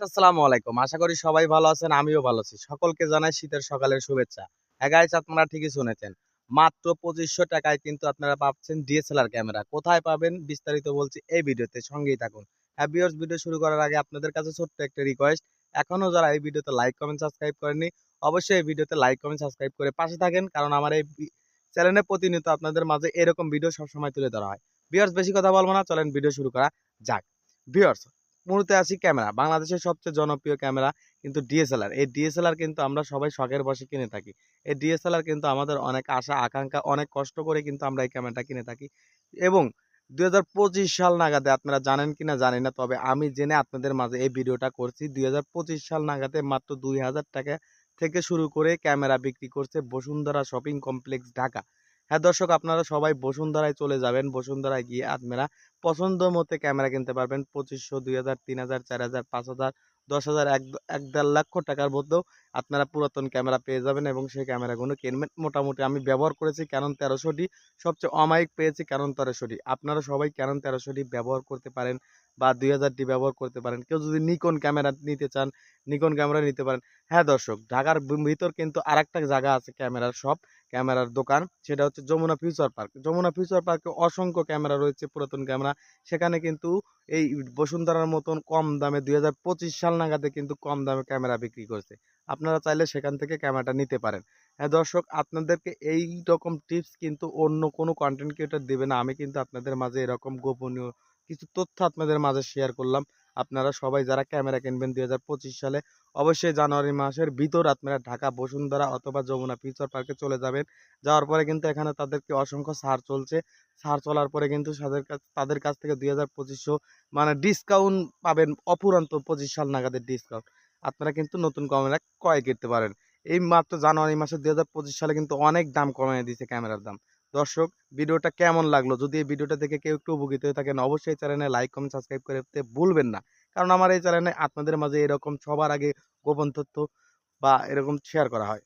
আসসালামু আলাইকুম। আশা করি সবাই ভালো আছেন, আমিও ভালো আছি। সকলকে জানাই শীতের সকালের শুভেচ্ছা। হ্যাঁ আপনারা ঠিকই শুনেছেন। মাত্র পঁচিশশো টাকায় কিন্তু আপনারা পাচ্ছেন ডিএসএলআর ক্যামেরা। কোথায় পাবেন বিস্তারিত বলছি এই ভিডিওতে, সঙ্গেই থাকুন। হ্যাঁ ভিডিও শুরু করার আগে আপনাদের কাছে ছোট্ট একটা রিকোয়েস্ট এখনও যারা এই ভিডিওতে লাইক কমেন্ট সাবস্ক্রাইব অবশ্যই এই ভিডিওতে লাইক কমেন্ট সাবস্ক্রাইব করে পাশে থাকেন। কারণ আমার এই চ্যানেলে প্রতিনিয়ত আপনাদের মাঝে এরকম ভিডিও সবসময় তুলে ধরা হয়। ভিউয়ার্স বেশি কথা বলব না, চলেন ভিডিও শুরু করা যাক। ভিউয়ার্স মুহূর্তে আসি ক্যামেরা, বাংলাদেশের সবচেয়ে জনপ্রিয় ক্যামেরা কিন্তু ডিএসএলআর। এই ডিএসএলআর কিন্তু আমরা সবাই শখের বসে কিনে থাকি। এই ডিএসএলআর কিন্তু আমাদের অনেক আশা, আকাঙ্ক্ষা, অনেক কষ্ট করে কিন্তু আমরা এই ক্যামেরাটা কিনে থাকি। এবং দুই হাজার পঁচিশ সাল নাগাদে আপনারা জানেন কি না জানি না, তবে আমি জেনে আপনাদের মাঝে এই ভিডিওটা করছি। দুই হাজার পঁচিশ সাল নাগাদে মাত্র দুই হাজার টাকা থেকে শুরু করে ক্যামেরা বিক্রি করছে বসুন্ধরা শপিং কমপ্লেক্স ঢাকা। হ্যাঁ দর্শক আপনারা সবাই বসুন্ধরায় চলে যাবেন। বসুন্ধরায় গিয়ে আপনারা পছন্দ মতো ক্যামেরা কিনতে পারবেন। পঁচিশশো, দুই হাজার, তিন হাজার, চার হাজার, পাঁচ হাজার, দশ হাজার, এক এক দেড় লক্ষ টাকার মধ্যেও আপনারা পুরাতন ক্যামেরা পেয়ে যাবেন এবং সেই ক্যামেরাগুলো কিনবেন। মোটামুটি আমি ব্যবহার করেছি ক্যানন তেরোশোটি সবচেয়ে অমায়িক পেয়েছি ক্যানন তেরোশোটি আপনারা সবাই ক্যানন তেরোশোটি ব্যবহার করতে পারেন। বা দুই হাজারটি ব্যবহার করতে পারেন। কেউ যদি নিকন ক্যামেরা নিতে চান নিকন ক্যামেরা নিতে পারেন। হ্যাঁ দর্শক, ঢাকার ভিতর কিন্তু আরেকটা জায়গা আছে ক্যামেরার শপ ক্যামেরার দোকান। সেটা হচ্ছে Jamuna future park Jamuna future পার্কে অসংখ্য ক্যামেরা রয়েছে, পুরাতন ক্যামেরা সেখানে কিন্তু এই বসুন্ধরার মতন কম দামে দুই হাজার পঁচিশ সাল নাগাদে কিন্তু কম দামে ক্যামেরা বিক্রি করছে। আপনারা চাইলে সেখান থেকে ক্যামেরাটা নিতে পারেন। হ্যাঁ দর্শক, আপনাদেরকে এই রকম টিপস কিন্তু অন্য কোনো কন্টেন্ট ক্রিয়েটার দেবে না। আমি কিন্তু আপনাদের মাঝে এরকম গোপনীয় কিছু তথ্য আপনাদের মাঝে শেয়ার করলাম। আপনারা সবাই যারা ক্যামেরা কিনবেন দুই হাজার পঁচিশ সালে, অবশ্যই জানুয়ারি মাসের ভিতর আপনারা ঢাকা, বসুন্ধরা অথবা যমুনা ফিউচার পার্কে চলে যাবেন। যাওয়ার পরে কিন্তু এখানে তাদেরকে অসংখ্য ছাড় চলছে। ছাড় চলার পরে কিন্তু তাদের কাছ তাদের কাছ থেকে দুই হাজার মানে ডিসকাউন্ট পাবেন অপুরন্ত পঁচিশ সাল নাগাদের ডিসকাউন্ট আপনারা কিন্তু নতুন ক্যামেরা ক্রয় করতে পারেন। এই মাত্র জানুয়ারি মাসে দুই হাজার পঁচিশ সালে কিন্তু অনেক দাম কমিয়ে দিয়েছে ক্যামেরার দাম। দর্শক, ভিডিওটা কেমন লাগল? যদি এই ভিডিওটা দেখে কেউ একটু উপকৃত হয়ে থাকেন, অবশ্যই চ্যানেলে লাইক, কমেন্ট, সাবস্ক্রাইব করতে ভুলবেন না। কারণ আমার এই চ্যানেলে আপনাদের মাঝে এরকম সবার আগে গোপন তথ্য বা এরকম শেয়ার করা হয়।